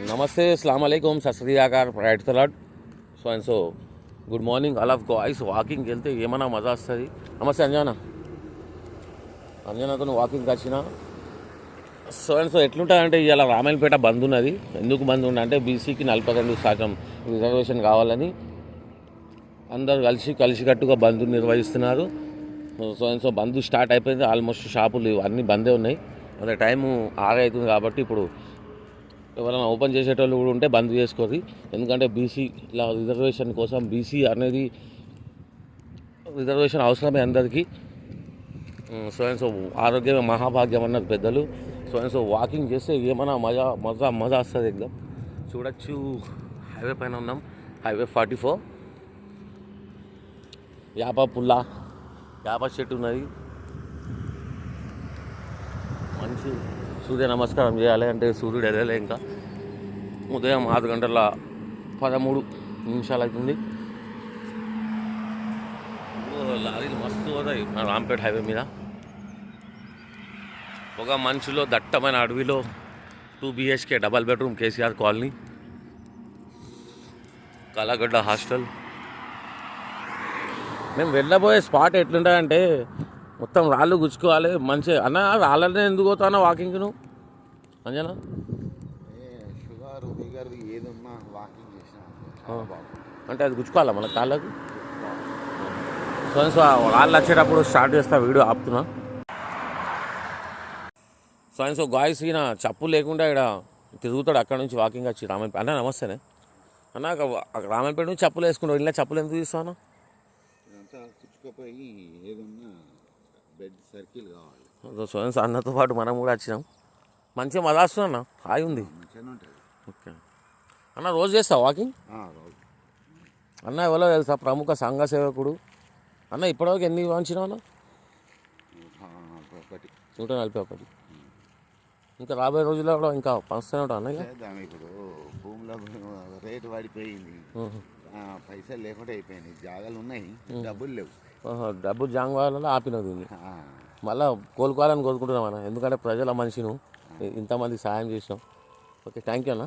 నమస్తే అస్సలం అయికం సస్రియాకార్ రైట్ తలాడ్. So and so good morning all of guys. వాకింగ్కి వెళ్తే ఏమైనా మజా వస్తుంది? నమస్తే అంజనా. అంజనాతో వాకింగ్కి వచ్చిన సో అండ్ సో ఎట్లుంటుందంటే ఇవాళ రామాయణపేట బంద్ ఉన్నది. ఎందుకు బంద్ ఉన్న అంటే బీసీకి నలభై రెండు శాతం రిజర్వేషన్ కావాలని అందరు కలిసి కలిసికట్టుగా బంద్ నిర్వహిస్తున్నారు. So and so bandh start అయిపోయింది. ఆల్మోస్ట్ షాపులు అన్నీ బందే ఉన్నాయి. అదే టైము ఆరు కాబట్టి ఇప్పుడు ఎవరైనా ఓపెన్ చేసేటోళ్ళు కూడా ఉంటే బంద్ చేసుకోరు ఎందుకంటే బీసీ ఇలా రిజర్వేషన్ కోసం బీసీ అనేది రిజర్వేషన్ అవసరమే అందరికీ. స్వయం సో ఆరోగ్యమే మహాభాగ్యం అన్నారు పెద్దలు. సో సో వాకింగ్ చేస్తే ఏమైనా మజా మజా మజా వస్తుంది ఎగ్దాం. చూడొచ్చు. హైవే పైన ఉన్నాం. Highway forty four. యాప పుల్ల. యాప చెట్టు ఉన్నది. మంచి సూర్య నమస్కారం చేయాలి అంటే సూర్యుడు ఎదలే ఇంకా. ఉదయం ఆరు గంటల పదమూడు నిమిషాలు అవుతుంది లారీలు మస్తు పోతాయి మన రాంపేట హైవే మీద. ఒక మనిషిలో దట్టమైన అడవిలో two BHK double bedroom KCR colony. Kalagadda hostel. మేము వెళ్ళబోయే స్పాట్ ఎట్లుంటాయంటే మొత్తం రాళ్ళు గుచ్చుకోవాలి మంచి అన్న రాళ్ళనే ఎందుకు పోతావు వాకింగ్ నువ్వు? అంజనా? ఏ షుగర్ బిగర్ ఏది ఉన్నా వాకింగ్ చేసినా అంటే అది గుచ్చుకోవాలా మన కాళ్ళకు? సో సో రాళ్ళు వచ్చేటప్పుడు స్టార్ట్ చేస్తా వీడియో ఆపుతున్నా. సో సో గాయస్ ఈయన చప్పు లేకుండా ఇక్కడ తిరుగుతాడు అక్కడ నుంచి వాకింగ్ వచ్చి రామన్ అన్న నమస్తేనే. అన్న రామన్పేట నుంచి చెప్పులు వేసుకుంటావు ఇలా చెప్పులు ఎందుకు తీస్తాను బెడ్ సర్కిల్ కావాలి. సో సో అన్నతో పాటు మనం కూడా వచ్చినాం. మంచిగా మజా వస్తుంది అన్న? హాయి ఉంది. ఓకే. అన్న రోజు చేస్తావు వాకింగ్? అన్న ఎవరో తెలుసా? ప్రముఖ సంఘ సేవకుడు. అన్న ఇప్పటివరకు ఎన్ని వంచినావు అన్న? నూట నలభై ఒకటి. ఇంకా రాబోయే రోజుల్లో కూడా ఇంకా పంచుతూనే ఉంటాను ఇప్పుడు. భూమిలో రేటు పడిపోయింది పైసలు లేకుండా అయిపోయినాయి. జాగాలు ఉన్నాయి డబ్బులు లేవు. ఆహా, డబ్బు జాంగ్ వల్ల ఆపినది మళ్ళీ కోలుకోవాలని కోరుకుంటున్నాం అన్న. ఎందుకంటే ప్రజల మనిషిను ఇంతమంది సాయం చేసినాం. ఓకే థ్యాంక్ యూ అన్న.